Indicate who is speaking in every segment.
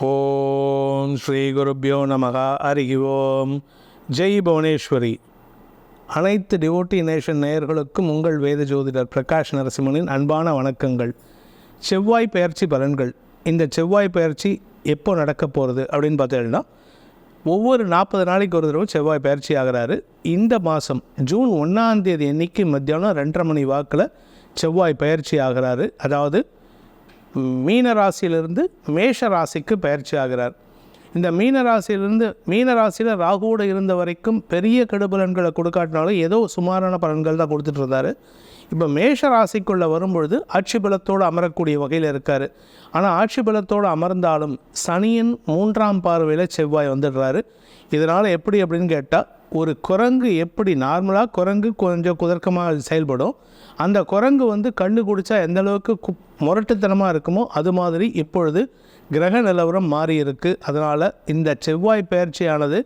Speaker 1: ஓம் ஸ்ரீ குருப்பியோ நமகா. ஹரிகி ஓம். ஜெய் புவனேஸ்வரி. அனைத்து டிவோட்டி நேஷன் நேயர்களுக்கும் உங்கள் வேத ஜோதிடர் பிரகாஷ் நரசிம்மனின் அன்பான வணக்கங்கள். செவ்வாய் பயிற்சி பலன்கள். இந்த செவ்வாய் பயிற்சி எப்போ நடக்க போகிறது அப்படின்னு பார்த்தீங்கன்னா ஒவ்வொரு நாற்பது நாளைக்கு ஒரு தடவை செவ்வாய் பயிற்சி ஆகிறாரு. இந்த மாதம் ஜூன் ஒன்றாம் தேதி அன்னைக்கு மத்தியானம் ரெண்டரை மணி வாக்கில் செவ்வாய் பயிற்சி ஆகிறாரு. அதாவது மீன ராசியிலிருந்து மேஷ ராசிக்கு பயிற்சி ஆகிறார் இந்த மீன ராசியிலிருந்து மீன ராசியில் ராகுவோடு இருந்த வரைக்கும் பெரிய கெடுபலன்களை கொடுக்காட்டினாலும் ஏதோ சுமாரான பலன்கள் தான் கொடுத்துட்டு இருந்தார் இப்போ மேஷ ராசிக்குள்ளே வரும்பொழுது ஆட்சி பலத்தோடு அமரக்கூடிய வகையில் இருக்கார். ஆனால் ஆட்சி பலத்தோடு அமர்ந்தாலும் சனியின் மூன்றாம் பார்வையில் செவ்வாய் வந்துடுறாரு. இதனால் எப்படி அப்படின்னு கேட்டால் ஒரு குரங்கு எப்படி நார்மலாக குரங்கு கொஞ்சம் குதர்க்கமாக செயல்படும். அந்த குரங்கு வந்து கண்ணு குடித்தா எந்த அளவுக்கு கு முரட்டுத்தனமாக இருக்குமோ அது மாதிரி இப்பொழுது கிரக நிலவரம் மாறியிருக்கு. அதனால் இந்த செவ்வாய் பயிற்சியானது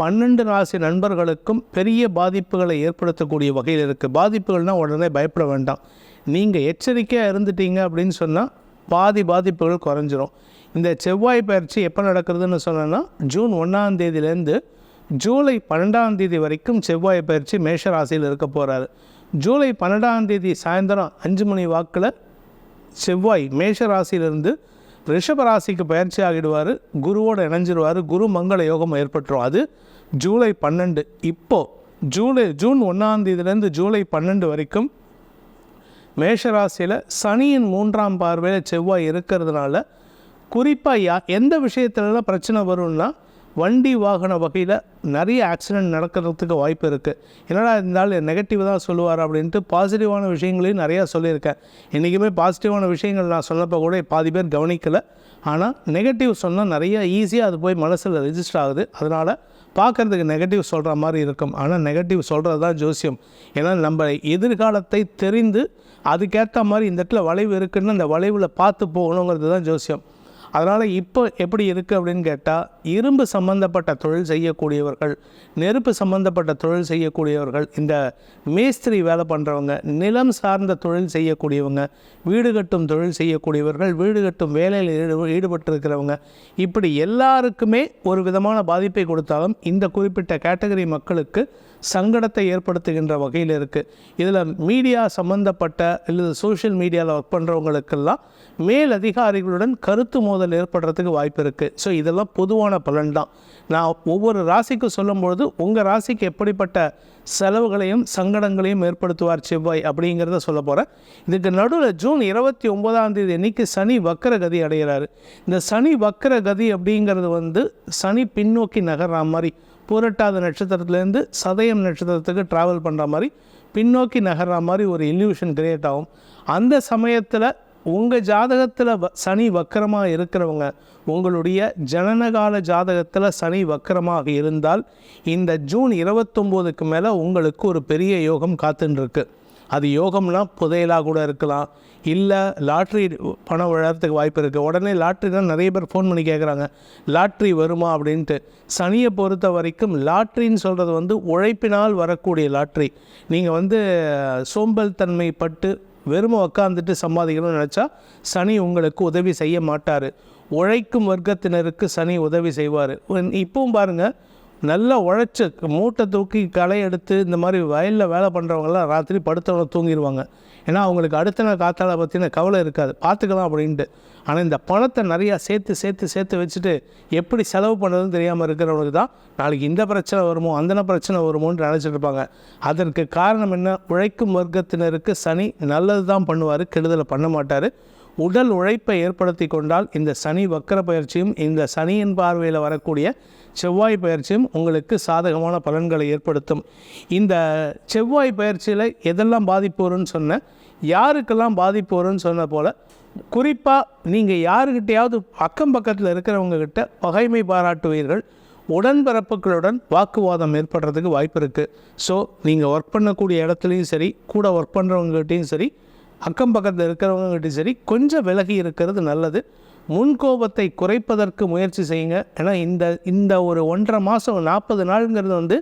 Speaker 1: பன்னெண்டு ராசி நண்பர்களுக்கும் பெரிய பாதிப்புகளை ஏற்படுத்தக்கூடிய வகையில் இருக்குது பாதிப்புகள்னால் உடனே பயப்பட வேண்டாம். நீங்கள் எச்சரிக்கையாக இருந்துட்டீங்க அப்படின்னு சொன்னால் பாதி பாதிப்புகள் குறைஞ்சிரும். இந்த செவ்வாய் பயிற்சி எப்போ நடக்கிறதுன்னு சொன்னோன்னா ஜூன் ஒன்றாம் தேதியிலேருந்து ஜூலை பன்னெண்டாம் தேதி வரைக்கும் செவ்வாய் பயிற்சி மேஷ ராசியில் இருக்க போகிறாரு ஜூலை பன்னெண்டாம் தேதி சாயந்தரம் அஞ்சு மணி வாக்கில் செவ்வாய் மேஷ ராசியிலிருந்து ரிஷப ராசிக்கு பயிற்சி ஆகிடுவார். குருவோடு இணைஞ்சிடுவார் குரு மங்கள யோகம் ஏற்பட்டுரும். அது ஜூலை பன்னெண்டு. இப்போது ஜூலை ஜூன் ஒன்றாம் தேதியிலேருந்து ஜூலை பன்னெண்டு வரைக்கும் மேஷராசியில் சனியின் மூன்றாம் பார்வையில் செவ்வாய் இருக்கிறதுனால குறிப்பாக யா எந்த விஷயத்துலலாம் பிரச்சனை வரும்னா வண்டி வாகன வகையில் நிறைய ஆக்சிடெண்ட் நடக்கிறதுக்கு வாய்ப்பு இருக்குது என்னடா இருந்தாலும் நெகட்டிவ் தான் சொல்லுவார் அப்படின்ட்டு பாசிட்டிவான விஷயங்களையும் நிறையா சொல்லியிருக்கேன். இன்றைக்குமே பாசிட்டிவான விஷயங்கள் நான் சொன்னப்போ கூட பாதி பேர் கவனிக்கலை. ஆனால் நெகட்டிவ் சொன்னால் நிறைய ஈஸியாக அது போய் மனசில் ரெஜிஸ்டர் ஆகுது. அதனால் பார்க்குறதுக்கு நெகட்டிவ் சொல்கிற மாதிரி இருக்கும். ஆனால் நெகட்டிவ் சொல்கிறது தான் ஜோசியம். ஏன்னா நம்ம எதிர்காலத்தை தெரிந்து அதுக்கேற்ற மாதிரி இந்த இடத்துல வளைவு இருக்குன்னு அந்த வளைவில் பார்த்து போகணுங்கிறது தான் ஜோசியம். அதனால் இப்போ எப்படி இருக்குது அப்படின்னு கேட்டால் இரும்பு சம்மந்தப்பட்ட தொழில் செய்யக்கூடியவர்கள் நெருப்பு சம்மந்தப்பட்ட தொழில் செய்யக்கூடியவர்கள் இந்த மேஸ்திரி வேலை பண்ணுறவங்க நிலம் சார்ந்த தொழில் செய்யக்கூடியவங்க வீடு கட்டும் தொழில் செய்யக்கூடியவர்கள் வீடு கட்டும் வேலையில் ஈடு ஈடுபட்டிருக்கிறவங்க இப்படி எல்லாருக்குமே ஒரு விதமான பாதிப்பை கொடுத்தாலும் இந்த குறிப்பிட்ட கேட்டகரி மக்களுக்கு சங்கடத்தை ஏற்படுத்துகின்ற வகையில் இருக்குது இதில் மீடியா சம்மந்தப்பட்ட இல்லை சோஷியல் மீடியாவில் ஒர்க் பண்ணுறவங்களுக்கெல்லாம் மேல் அதிகாரிகளுடன் கருத்து மோதல் ஏற்படுறதுக்கு வாய்ப்பு இருக்குது ஸோ இதெல்லாம் பொதுவான பலன் தான். நான் ஒவ்வொரு ராசிக்கு சொல்லும்பொழுது உங்கள் ராசிக்கு எப்படிப்பட்ட செலவுகளையும் சங்கடங்களையும் ஏற்படுத்துவார் செவ்வாய் அப்படிங்கிறத சொல்ல போகிறேன் இதுக்கு நடுவில் ஜூன் இருபத்தி ஒன்பதாம் தேதி அன்னைக்கு சனி வக்கர கதி அடைகிறாரு இந்த சனி வக்கர கதி அப்படிங்கிறது வந்து சனி பின்னோக்கி நகர்ற மாதிரி பூரட்டாத நட்சத்திரத்துலேருந்து சதயம் நட்சத்திரத்துக்கு ட்ராவல் பண்ணுற மாதிரி பின்னோக்கி நகர்ற மாதிரி ஒரு இல்யூஷன் கிரியேட் ஆகும். அந்த சமயத்தில் உங்கள் ஜாதகத்தில் வ சனி வக்கரமாக இருக்கிறவங்க உங்களுடைய ஜனனகால ஜாதகத்தில் சனி வக்கரமாக இருந்தால் இந்த ஜூன் இருபத்தொம்போதுக்கு மேலே உங்களுக்கு ஒரு பெரிய யோகம் காத்துன்னு அது யோகம்னா புதையலாக கூட இருக்கலாம். இல்லை லாட்ரி பணம் விழறதுக்கு வாய்ப்பு இருக்குது உடனே லாட்ரி தான் நிறைய பேர் ஃபோன் பண்ணி கேட்குறாங்க லாட்ரி வருமா அப்படின்ட்டு. சனியை பொறுத்த வரைக்கும் லாட்ரின்னு சொல்கிறது வந்து உழைப்பினால் வரக்கூடிய லாட்ரி. நீங்கள் வந்து சோம்பல் தன்மை பட்டு வெறுமை உக்காந்துட்டு சம்பாதிக்கணும்னு நினச்சா சனி உங்களுக்கு உதவி செய்ய மாட்டார். உழைக்கும் வர்க்கத்தினருக்கு சனி உதவி செய்வார். இப்பவும் பாருங்கள் நல்லா உழைச்சி மூட்டை தூக்கி களை எடுத்து இந்த மாதிரி வயலில் வேலை பண்ணுறவங்கலாம் ராத்திரி படுத்தவங்க தூங்கிடுவாங்க ஏன்னா அவங்களுக்கு அடுத்த நாள் காத்தால பற்றின கவலை இருக்காது. பார்த்துக்கலாம் அப்படின்ட்டு. ஆனால் இந்த பணத்தை நிறையா சேர்த்து சேர்த்து சேர்த்து வச்சுட்டு எப்படி செலவு பண்ணுறதுன்னு தெரியாமல் இருக்கிறவங்களுக்கு தான் நாளைக்கு இந்த பிரச்சனை வருமோ அந்த பிரச்சனை வருமோன்னு நினச்சிட்டு இருப்பாங்க. அதற்கு காரணம் என்ன? உழைக்கும் வர்க்கத்தினருக்கு சனி நல்லது தான் பண்ணுவார் கெடுதலை பண்ண மாட்டார். உடல் உழைப்பை ஏற்படுத்தி கொண்டால் இந்த சனி வக்கர பயிற்சியும் இந்த சனியின் பார்வையில் வரக்கூடிய செவ்வாய் பயிற்சியும் உங்களுக்கு சாதகமான பலன்களை ஏற்படுத்தும். இந்த செவ்வாய் பயிற்சியில் எதெல்லாம் பாதிப்பு வரும்னு சொன்னேன் யாருக்கெல்லாம் பாதிப்பு வரும்னு சொன்ன போல் குறிப்பாக நீங்கள் யாருக்கிட்டையாவது அக்கம் பக்கத்தில் இருக்கிறவங்கக்கிட்ட பகைமை பாராட்டுவீர்கள். உடன்பிறப்புகளுடன் வாக்குவாதம் ஏற்படுறதுக்கு வாய்ப்பு இருக்குது ஸோ நீங்கள் ஒர்க் பண்ணக்கூடிய இடத்துலையும் சரி கூட ஒர்க் பண்ணுறவங்ககிட்டையும் சரி அக்கம் பக்கத்தில் இருக்கிறவங்ககிட்டையும் சரி கொஞ்சம் விலகி இருக்கிறது நல்லது. முன்கோபத்தை குறைப்பதற்கு முயற்சி செய்யுங்க. ஏன்னா இந்த இந்த ஒரு ஒன்றரை மாதம் நாற்பது நாளுங்கிறது வந்து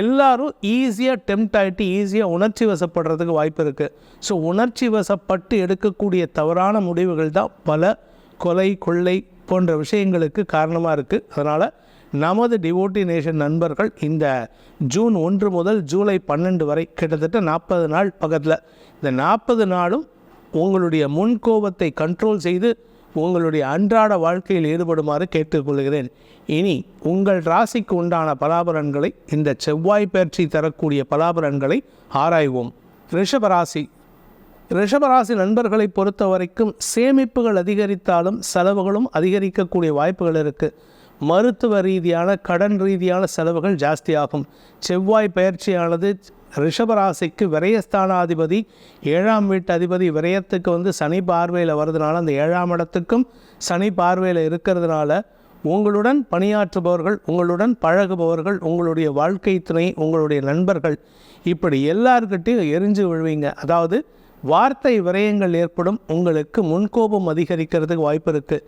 Speaker 1: எல்லாரும் ஈஸியாக டெம்ட் ஆகிட்டு ஈஸியாக உணர்ச்சி வசப்படுறதுக்கு வாய்ப்பு இருக்குது ஸோ உணர்ச்சி வசப்பட்டு எடுக்கக்கூடிய தவறான முடிவுகள் தான் பல கொலை கொள்ளை போன்ற விஷயங்களுக்கு காரணமாக இருக்குது அதனால் நமது டிவோட்டி நேஷன் நண்பர்கள் இந்த ஜூன் ஒன்று முதல் ஜூலை பன்னெண்டு வரை கிட்டத்தட்ட நாற்பது நாள் பக்கத்தில். இந்த நாற்பது நாளும் உங்களுடைய முன்கோபத்தை கண்ட்ரோல் செய்து உங்களுடைய அன்றாட வாழ்க்கையில் ஈடுபடுமாறு கேட்டுக்கொள்கிறேன். இனி உங்கள் ராசிக்கு உண்டான பலாபலன்களை இந்த செவ்வாய் பயிற்சி தரக்கூடிய பலாபலன்களை ஆராய்வோம். ரிஷபராசி ரிஷபராசி நண்பர்களை பொறுத்த வரைக்கும் சேமிப்புகள் அதிகரித்தாலும் செலவுகளும் அதிகரிக்கக்கூடிய வாய்ப்புகள் இருக்குது மருத்துவ ரீதியான கடன் ரீதியான செலவுகள் ஜாஸ்தியாகும். செவ்வாய் பயிற்சியானது ரிஷபராசிக்கு விரயஸ்தானாதிபதி ஏழாம் வீட்டு அதிபதி விரயத்துக்கு வந்து சனி பார்வையில் வர்றதுனால அந்த ஏழாம் இடத்துக்கும் சனி பார்வையில் இருக்கிறதுனால உங்களுடன் பணியாற்றுபவர்கள் உங்களுடன் பழகுபவர்கள் உங்களுடைய வாழ்க்கை துணை உங்களுடைய நண்பர்கள் இப்படி எல்லார்கிட்டையும் எரிஞ்சு விழுவீங்க. அதாவது வார்த்தை விரயங்கள் ஏற்படும் உங்களுக்கு முன்கோபம் அதிகரிக்கிறதுக்கு வாய்ப்பு இருக்குது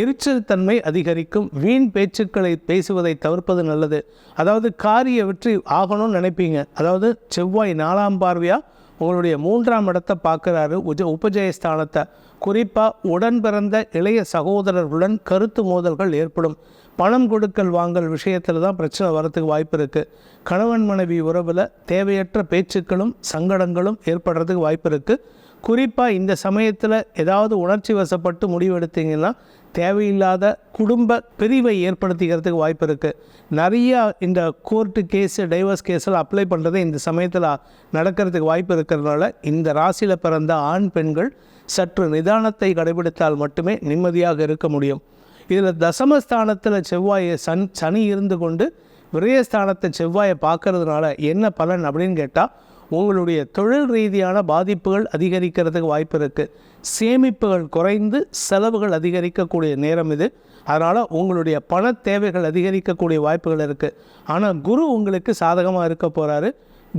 Speaker 1: எரிச்சல் தன்மை அதிகரிக்கும். வீண் பேச்சுக்களை பேசுவதை தவிர்ப்பது நல்லது. அதாவது காரிய வெற்றி ஆகணும்னு நினைப்பீங்க. அதாவது செவ்வாய் நாலாம் பார்வையாக உங்களுடைய மூன்றாம் இடத்தை பார்க்குறாரு. உஜ உபஜயஸ்தானத்தை. குறிப்பாக உடன் பிறந்த இளைய சகோதரர்களுடன் கருத்து மோதல்கள் ஏற்படும். பணம் கொடுக்கல் வாங்கல் விஷயத்தில் தான் பிரச்சனை வரத்துக்கு வாய்ப்பு இருக்குது கணவன் மனைவி உறவில் தேவையற்ற பேச்சுக்களும் சங்கடங்களும் ஏற்படுறதுக்கு வாய்ப்பு இருக்குது குறிப்பாக இந்த சமயத்தில் ஏதாவது உணர்ச்சி வசப்பட்டு முடிவெடுத்தீங்கன்னா தேவையில்லாத குடும்ப பிரிவை ஏற்படுத்திக்கிறதுக்கு வாய்ப்பு இருக்குது நிறையா இந்த கோர்ட்டு கேஸு டைவர்ஸ் கேஸில் அப்ளை பண்ணுறது இந்த சமயத்தில் நடக்கிறதுக்கு வாய்ப்பு இருக்கிறதுனால இந்த ராசியில் பிறந்த ஆண் பெண்கள் சற்று நிதானத்தை கடைபிடித்தால் மட்டுமே நிம்மதியாக இருக்க முடியும். இதில் தசமஸ்தானத்தில் செவ்வாயை சன் சனி இருந்து கொண்டு விரயஸ்தானத்தை செவ்வாயை பார்க்கறதுனால என்ன பலன் அப்படின்னு கேட்டால் உங்களுடைய தொழில் ரீதியான பாதிப்புகள் அதிகரிக்கிறதுக்கு வாய்ப்பு இருக்குது சேமிப்புகள் குறைந்து செலவுகள் அதிகரிக்கக்கூடிய நேரம் இது. அதனால் உங்களுடைய பண தேவைகள் அதிகரிக்கக்கூடிய வாய்ப்புகள் இருக்குது ஆனால் குரு உங்களுக்கு சாதகமாக இருக்க போகிறாரு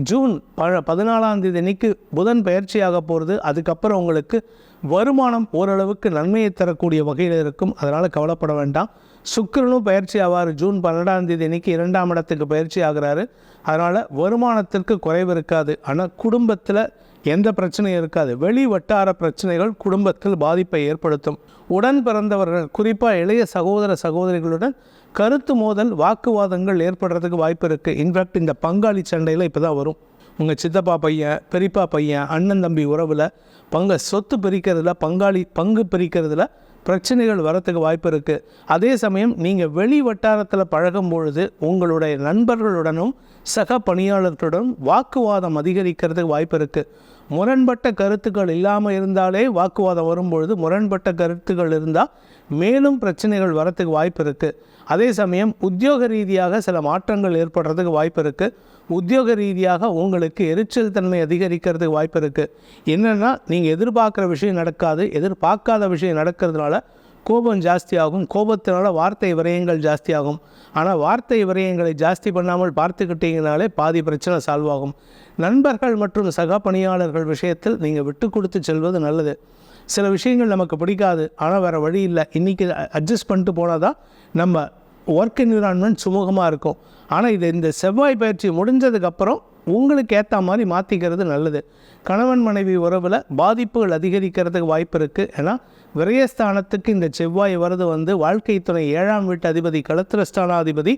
Speaker 1: ஜூன் ப பதினாலாம் தேதி அன்னைக்கு புதன் பயிற்சியாக போகிறது அதுக்கப்புறம் உங்களுக்கு வருமானம் ஓரளவுக்கு நன்மையை தரக்கூடிய வகையில் இருக்கும். அதனால் கவலைப்பட வேண்டாம். சுக்கிரனும் பயிற்சி ஆவார். ஜூன் பன்னெண்டாம் தேதி அன்னைக்கு இரண்டாம் இடத்துக்கு பயிற்சி ஆகிறாரு. அதனால் வருமானத்திற்கு குறைவு இருக்காது. ஆனால் குடும்பத்தில் எந்த பிரச்சனையும் இருக்காது. வெளி வட்டார பிரச்சனைகள் குடும்பத்தில் பாதிப்பை ஏற்படுத்தும். உடன் பிறந்தவர்கள் குறிப்பாக இளைய சகோதர சகோதரிகளுடன் கருத்து மோதல் வாக்குவாதங்கள் ஏற்படுறதுக்கு வாய்ப்பு இருக்குது இன்ஃபேக்ட் இந்த பங்காளி சண்டையில் இப்போ தான் வரும். உங்கள் சித்தப்பா பையன் பெரியப்பா பையன் அண்ணன் தம்பி உறவில் பங்கு சொத்து பிரிக்கிறதுல பங்காளி பங்கு பிரிக்கிறதுல பிரச்சனைகள் வரத்துக்கு வாய்ப்பு இருக்குது அதே சமயம் நீங்கள் வெளி வட்டாரத்தில் பழகும் பொழுது உங்களுடைய நண்பர்களுடனும் சக பணியாளர்களுடன் வாக்குவாதம் அதிகரிக்கிறதுக்கு வாய்ப்பு இருக்குது முரண்பட்ட கருத்துக்கள் இல்லாமல் இருந்தாலே வாக்குவாதம் வரும்பொழுது முரண்பட்ட கருத்துக்கள் இருந்தால் மேலும் பிரச்சனைகள் வரத்துக்கு வாய்ப்பு இருக்குது அதே சமயம் உத்தியோக ரீதியாக சில மாற்றங்கள் ஏற்படுறதுக்கு வாய்ப்பு இருக்குது உத்தியோக ரீதியாக உங்களுக்கு எரிச்சல் தன்மை அதிகரிக்கிறதுக்கு வாய்ப்பு இருக்குது என்னென்னா நீங்கள் எதிர்பார்க்குற விஷயம் நடக்காது. எதிர்பார்க்காத விஷயம் நடக்கிறதுனால கோபம் ஜாஸ்தியாகும். கோபத்தினால வார்த்தை விரயங்கள் ஜாஸ்தியாகும். ஆனால் வார்த்தை விரயங்களை ஜாஸ்தி பண்ணாமல் பார்த்துக்கிட்டீங்கனாலே பாதி பிரச்சனை சால்வ் ஆகும். நண்பர்கள் மற்றும் சக பணியாளர்கள் விஷயத்தில் நீங்கள் விட்டு கொடுத்து செல்வது நல்லது. சில விஷயங்கள் நமக்கு பிடிக்காது. ஆனால் வேறு வழி இல்லை. இன்றைக்கி அட்ஜஸ்ட் பண்ணிட்டு போனால் தான் நம்ம ஒர்க் என்விரான்மெண்ட் சுமூகமாக இருக்கும். ஆனால் இது இந்த செவ்வாய் பயிற்சி முடிஞ்சதுக்கப்புறம் உங்களுக்கு ஏற்ற மாதிரி மாற்றிக்கிறது நல்லது. கணவன் மனைவி உறவில் பாதிப்புகள் அதிகரிக்கிறதுக்கு வாய்ப்பு இருக்குது ஏன்னா விரயஸ்தானத்துக்கு இந்த செவ்வாய் வரது வந்து வாழ்க்கை துணை ஏழாம் வீட்டு அதிபதி களத்திரஸ்தானாதிபதி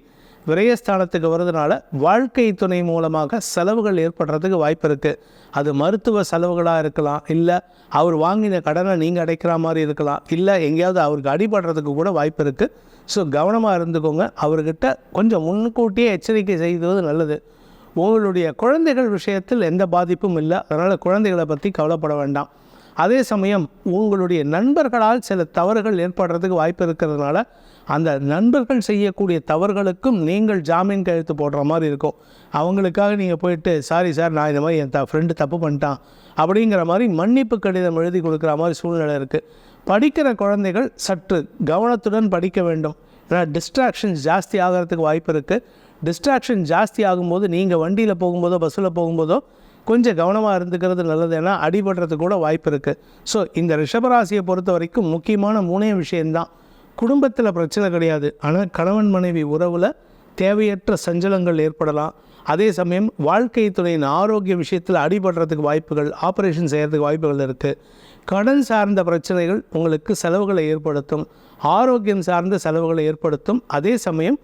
Speaker 1: விரயஸ்தானத்துக்கு வரதுனால வாழ்க்கை துணை மூலமாக செலவுகள் ஏற்படுறதுக்கு வாய்ப்பு இருக்குது அது மருத்துவ செலவுகளாக இருக்கலாம் இல்லை அவர் வாங்கின கடனை நீங்கள் அடைக்கிற மாதிரி இருக்கலாம் இல்லை எங்கேயாவது அவருக்கு அடிபடுறதுக்கு கூட வாய்ப்பு இருக்குது ஸோ கவனமாக இருந்துக்கோங்க. அவர்கிட்ட கொஞ்சம் முன்கூட்டியே எச்சரிக்கை செய்வது நல்லது. உங்களுடைய குழந்தைகள் விஷயத்தில் எந்த பாதிப்பும் இல்லை. அதனால் குழந்தைகளை பற்றி கவலைப்பட வேண்டாம். அதே சமயம் உங்களுடைய நண்பர்களால் சில தவறுகள் ஏற்படுறதுக்கு வாய்ப்பு இருக்கிறதுனால அந்த நண்பர்கள் செய்யக்கூடிய தவறுகளுக்கும் நீங்கள் ஜாமீன் கையெழுத்து போடுற மாதிரி இருக்கும். அவங்களுக்காக நீங்கள் போயிட்டு சாரி சார் நான் இந்த மாதிரி என் த ஃப்ரெண்டு தப்பு பண்ணிட்டான். அப்படிங்கிற மாதிரி மன்னிப்பு கடிதம் எழுதி கொடுக்குற மாதிரி சூழ்நிலை இருக்குது படிக்கிற குழந்தைகள் சற்று கவனத்துடன் படிக்க வேண்டும். ஏன்னா டிஸ்ட்ராக்ஷன்ஸ் ஜாஸ்தி ஆகிறதுக்கு வாய்ப்பு இருக்குது டிஸ்ட்ராக்ஷன் ஜாஸ்தி ஆகும்போது நீங்கள் வண்டியில் போகும்போதோ பஸ்ஸில் போகும்போதோ கொஞ்சம் கவனமாக இருந்துக்கிறது நல்லது ஏன்னா அடிபடுறதுக்கு கூட வாய்ப்பு இருக்குது ஸோ இந்த ரிஷபராசியை பொறுத்த வரைக்கும் முக்கியமான மூணே விஷயந்தான் குடும்பத்தில் பிரச்சனை கிடையாது. ஆனால் கணவன் மனைவி உறவில் தேவையற்ற சஞ்சலங்கள் ஏற்படலாம். அதே சமயம் வாழ்க்கை துறையின் ஆரோக்கிய விஷயத்தில் அடிபடுறதுக்கு வாய்ப்புகள் ஆப்ரேஷன் செய்கிறதுக்கு வாய்ப்புகள் இருக்குது கடன் சார்ந்த பிரச்சனைகள் உங்களுக்கு செலவுகளை ஏற்படுத்தும். ஆரோக்கியம் சார்ந்த செலவுகளை ஏற்படுத்தும். அதே சமயம்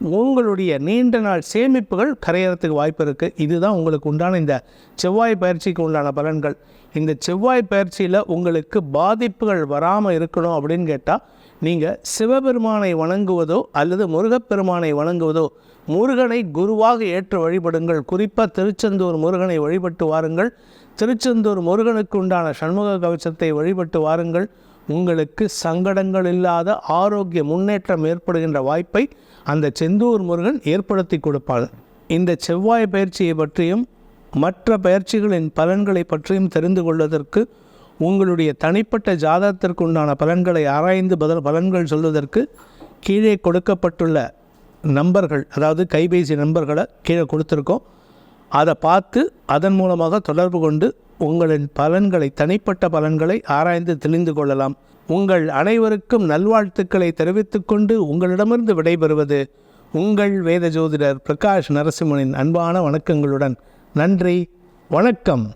Speaker 1: உங்களுடைய நீண்ட நாள் சேமிப்புகள் கரையறதுக்கு வாய்ப்பு இருக்குது இதுதான் உங்களுக்கு உண்டான இந்த செவ்வாய் பயிற்சிக்கு உண்டான பலன்கள். இந்த செவ்வாய் பயிற்சியில் உங்களுக்கு பாதிப்புகள் வராமல் இருக்கணும் அப்படின்னு கேட்டால் நீங்கள் சிவபெருமானை வணங்குவதோ அல்லது முருகப்பெருமானை வணங்குவதோ முருகனை குருவாக ஏற்று வழிபடுங்கள். குறிப்பாக திருச்செந்தூர் முருகனை வழிபட்டு வாருங்கள். திருச்செந்தூர் முருகனுக்கு உண்டான சண்முக கவசத்தை வழிபட்டு வாருங்கள். உங்களுக்கு சங்கடங்கள் இல்லாத ஆரோக்கிய முன்னேற்றம் ஏற்படுகின்ற வாய்ப்பை அந்த செந்தூர் முருகன் ஏற்படுத்தி கொடுப்பார். இந்த செவ்வாய் பயிற்சியை பற்றியும் மற்ற பயிற்சிகளின் பலன்களை பற்றியும் தெரிந்து கொள்வதற்கு உங்களுடைய தனிப்பட்ட ஜாதகத்திற்கு உண்டான பலன்களை ஆராய்ந்து பதில் பலன்கள் சொல்வதற்கு கீழே கொடுக்கப்பட்டுள்ள நம்பர்கள் அதாவது கைபேசி நம்பர்களை கீழே கொடுத்துருக்கோம். அதை பார்த்து அதன் மூலமாக தொடர்பு கொண்டு உங்களின் பலன்களை தனிப்பட்ட பலன்களை ஆராய்ந்து தெளிந்து கொள்ளலாம். உங்கள் அனைவருக்கும் நல்வாழ்த்துக்களை தெரிவித்துக்கொண்டு உங்களிடமிருந்து விடைபெறுவது உங்கள் வேத ஜோதிடர் பிரகாஷ் நரசிம்மனின் அன்பான வணக்கங்களுடன் நன்றி வணக்கம்.